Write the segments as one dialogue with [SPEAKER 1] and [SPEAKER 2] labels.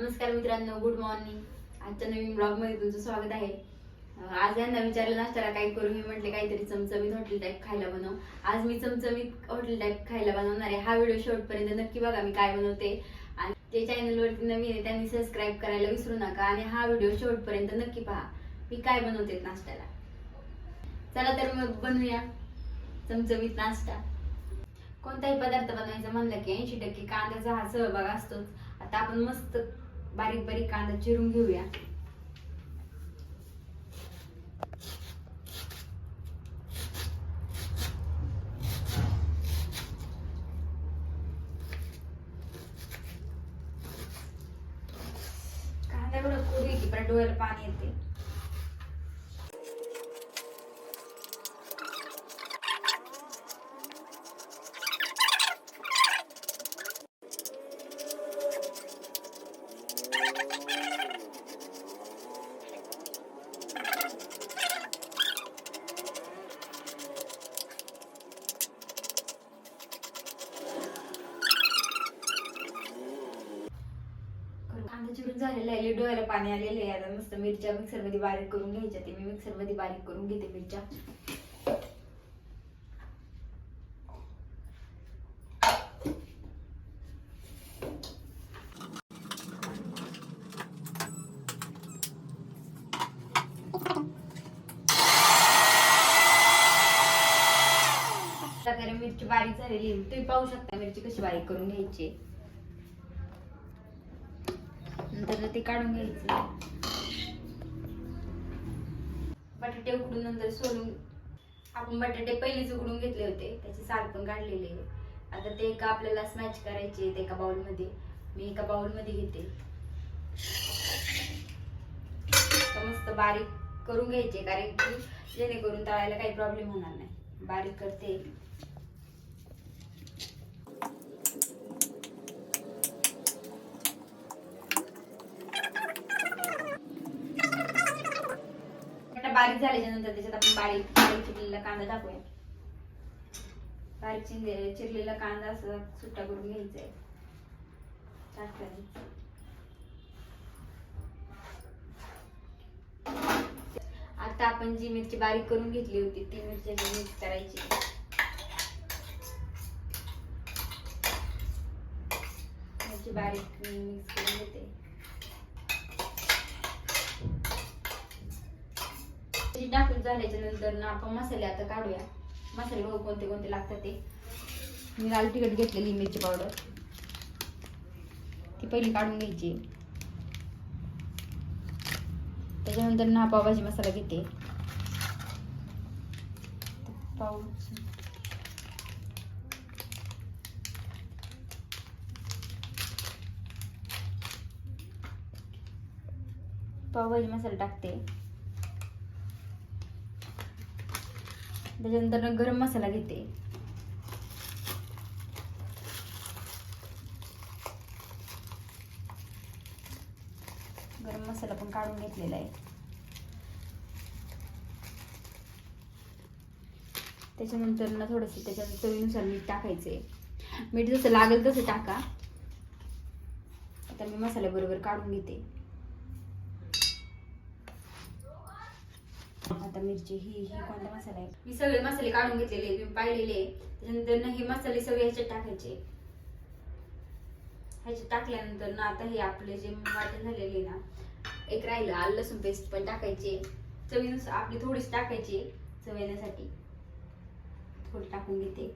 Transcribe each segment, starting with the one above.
[SPEAKER 1] नमस्कार मित्रांनो good morning आजच्या नवीन ब्लॉगमध्ये तुमचं स्वागत आहे. आज यांना विचारलं नाश्त्याला काय करू मी म्हटले काहीतरी चमचमीत हॉटेल टाईप खायला बनव. आज मी चमचमीत हॉटेल टाईप खायला बनवणार आहे. हा व्हिडिओ शेवटपर्यंत नक्की बघा मी काय बनवते. आणि जे चॅनलवरती नवीन आहे त्यांनी सबस्क्राईब करायला विसरू नका आणि हा व्हिडिओ शेवटपर्यंत नक्की पहा. मी काय बनवते नाश्त्याला? चला तर मग बनवूया चमचमीत नाश्ता. कोणताही पदार्थ बनवायचा म्हणलं की ऐंशी टक्के कांद्याचा हा सहभाग असतोच. आता आपण मस्त बारीक बारीक कांदा चिरून घेऊया. कांदा एवढं कोरी की पण डोळ्याला पाणी येते कांदा चिरून झालेला आहे डोळ्याला पाणी आलेलं आहे. आता मस्त मिरच्या मिक्सरमध्ये बारीक करून घ्यायच्या. ते मी मिक्सरमध्ये बारीक करून घेते मिरच्या. मिरची बारीक झालेली तुम्ही पाहू शकता मिरची कशी बारीक करून घ्यायची नंतर ते काढून घ्यायचं. बटाटे उकडून नंतर सोलून आपण बटाटे पहिलेच उकडून घेतले होते त्याचे साल पण काढलेले आता ते एका आपल्याला स्मॅच करायचे ते एका बाउलमध्ये. मी एका बाउलमध्ये घेते. तर मस्त बारीक करून घ्यायचे कारण की जेणेकरून तळायला काही प्रॉब्लेम होणार नाही. बारीक करते आता बारीक झाल्याच्यानंतर त्याच्यात आपण बारीक बारीक चिरलेला कांदा टाकूया. बारीक चिरले चिरलेला कांदा असं सुट्टा करून घ्यायचा आहे. आता आपण जी मिरची बारीक करून घेतली होती ती मिरची मिक्स करायची मिरची बारीक मिक्स करून घेते. मिरची टाकून झाल्याच्यानंतर ना आपण मसाले आता काढूया. मसाले बघू कोणते कोणते लागतात ते. मी लाल तिखट घेतलेली मिरची पावडर. ती पहिली काढून घ्यायची. त्याच्यानंतर ना पावभाजी मसाला घेते. पाव पावभाजी मसाला टाकते. त्याच्यानंतर गरम मसाला घेते. गरम मसाला पण काढून घेतलेला आहे. त्याच्यानंतर ना थोडंसं त्याच्यात चवीनुसार मीठ टाकायचे मीठ जसं लागेल तसं टाका. आता मी मसाल्याबरोबर काढून घेते. आता मिरची ही ही कोणता मसाला आहे? मी सगळे मसाले काढून घेतलेले मी पाहिलेले. त्याच्यानंतर ना हे मसाले सगळे ह्याच्यात टाकायचे. ह्याच्यात टाकल्यानंतर ना आता हे आपले जे वाटण झालेले ना एक राहिलं आलं लसूण पेस्ट पण टाकायचे. चवीनुसार आपली थोडीच टाकायची चव येण्यासाठी थोडी टाकून घेते.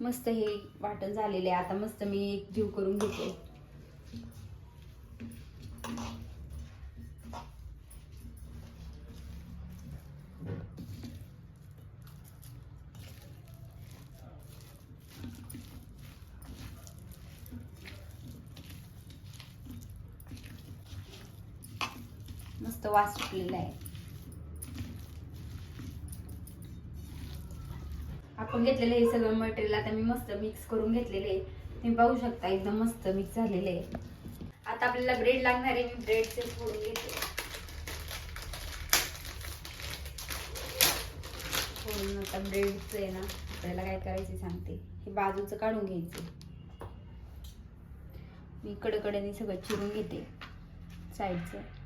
[SPEAKER 1] मस्त हे वाटण झालेले आता मस्त मी एक जीव करून घेते. मस्त वास सुटलेला आहे. आपण घेतलेलं हे सगळं मटेरियल आता मी मस्त मिक्स करून घेतलेले आहे. तुम्ही पाहू शकता एकदम मस्त मिक्स झालेले आहे. आता आपल्याला ब्रेड लागणार आहे मी ब्रेडचे फोडून घेते. फोडून आता ब्रेडचं आहे ना आपल्याला काय करायचं सांगते. हे बाजूचं काढून घ्यायचं. मी कडकड्याने सगळं चिरून घेते साईडचं.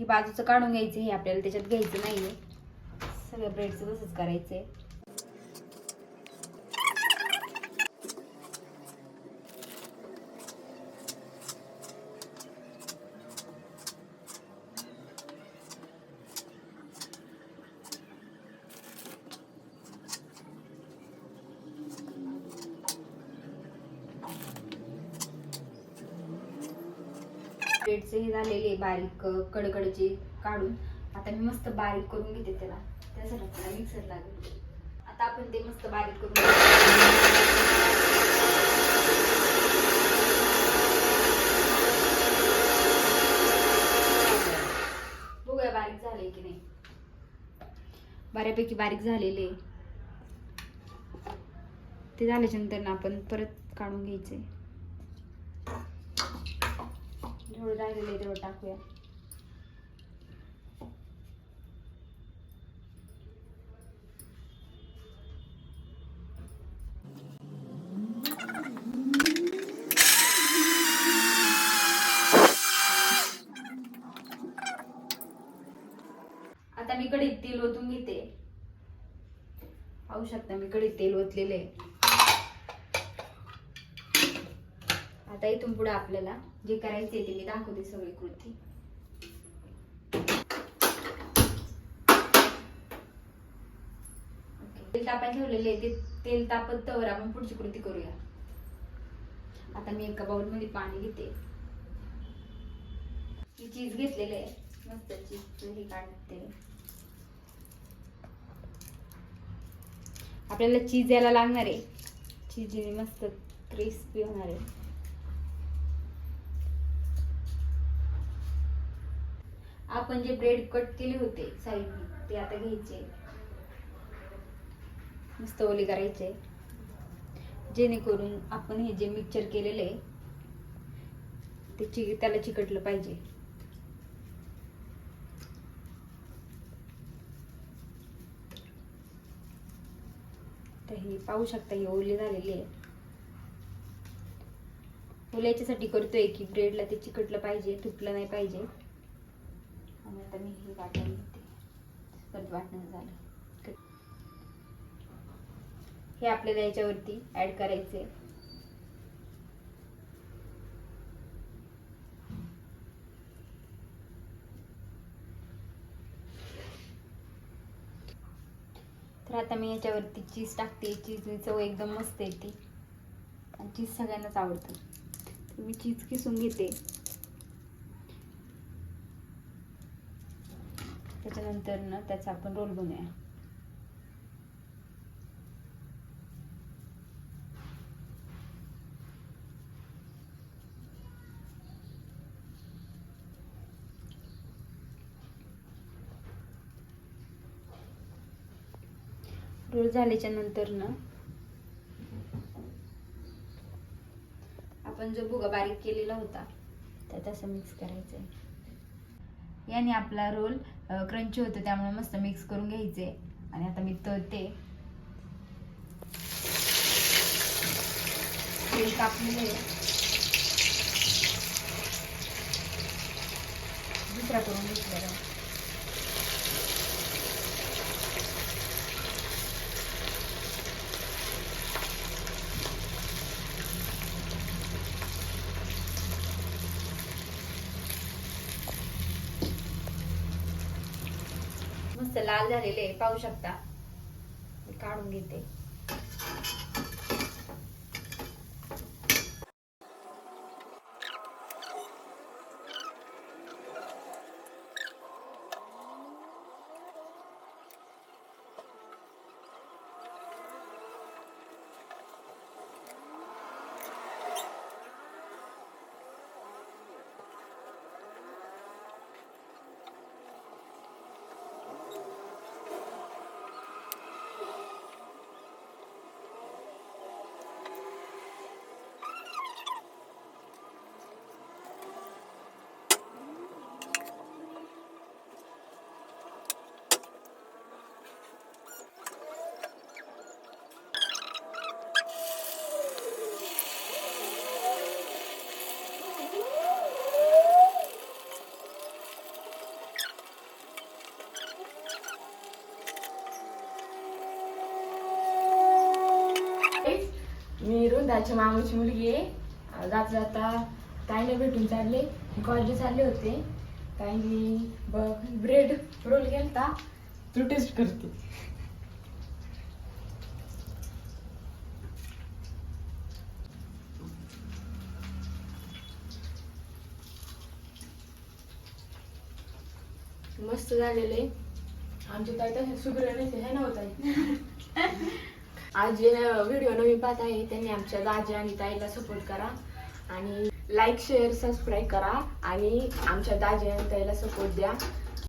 [SPEAKER 1] हे बाजूचं काढून घ्यायचं हे आपल्याला त्याच्यात घ्यायचं नाही आहे सगळं ब्रेडचं तसंच करायचं आहे ब्रेडचे हे झालेले बारीक कडकडचे काढून. आता मी मस्त बारीक करून घेते त्याला. त्यासाठी आपल्याला मिक्सर लागेल. आता आपण ते मस्त बारीक करून बघूया बारीक झाले की नाही. बऱ्यापैकी बारीक झालेले ते झाल्याच्यानंतर ना आपण परत काढून घ्यायचे. थोडं राहिलेलं आहे तेवढं टाकूया. आता मी कढईत तेल ओतून घेते. पाहू शकता मी कडीत तेल ओतलेले आहे. आता इथून पुढे आपल्याला जे करायचे ते मी दाखवते सगळी कृती. तेल तापायला ठेवलेले आहे, ते तेल तापत तर आपण पुढची कृती करूया. आता मी एका बाउलमध्ये पाणी घेते. चीज घेतलेले आहे. मस्त चीज हे काढते. आपल्याला चीज यायला लागणार आहे. चीज मस्त क्रिस्पी होणार आहे. आपण जे ब्रेड कट केले होते साईडने ते आता घ्यायचे. मस्त ओले करायचे. जेणेकरून आपण हे जे मिक्सर केलेले आहे, ते चि त्याला चिकटलं पाहिजे. तर हे पाहू शकता हे ओले झालेले आहे. ओले याच्यासाठी करतोय की ब्रेडला ते चिकटलं पाहिजे तुटलं नाही पाहिजे. आता मी हे वाटण घेते. परत वाटणं झालं. हे आपल्याला याच्यावरती ऍड करायचे तर आता मी याच्यावरती चीज टाकते. चीज चव एकदम मस्त येते. आणि चीज सगळ्यांनाच आवडतं. मी चीज किसून घेते. त्याच्यानंतर ना त्याचा आपण रोल बनवूया. रोल झाल्याच्यानंतर ना आपण जो भुगा बारीक केलेला होता त्यात असं मिक्स करायचं आहे याने आपला रोल क्रंची होतो त्यामुळे मस्त मिक्स करून घ्यायचे. आणि आता मी तळते. तेल कापलेलं दुसरा करून घेतलेला लाल झालेले पाहू शकता. काढून घेते.
[SPEAKER 2] दाच्या मामाची मुलगी आहे. अं, जाता जाता ताईने भेटून चालले. कॉलेज चालले होते. ताईने बघ ब्रेड रोल गेलता तू टेस्ट करते. मस्त झालेले आमच्या ताई तसे सुग्रह हे नव्हता. आज जे व्हिडिओ नवीन पाहत आहे त्यांनी आमच्या दाजी आणि ताईला सपोर्ट करा. आणि लाईक शेअर सबस्क्राईब करा. आणि आमच्या दाजी आणि ताईला सपोर्ट द्या.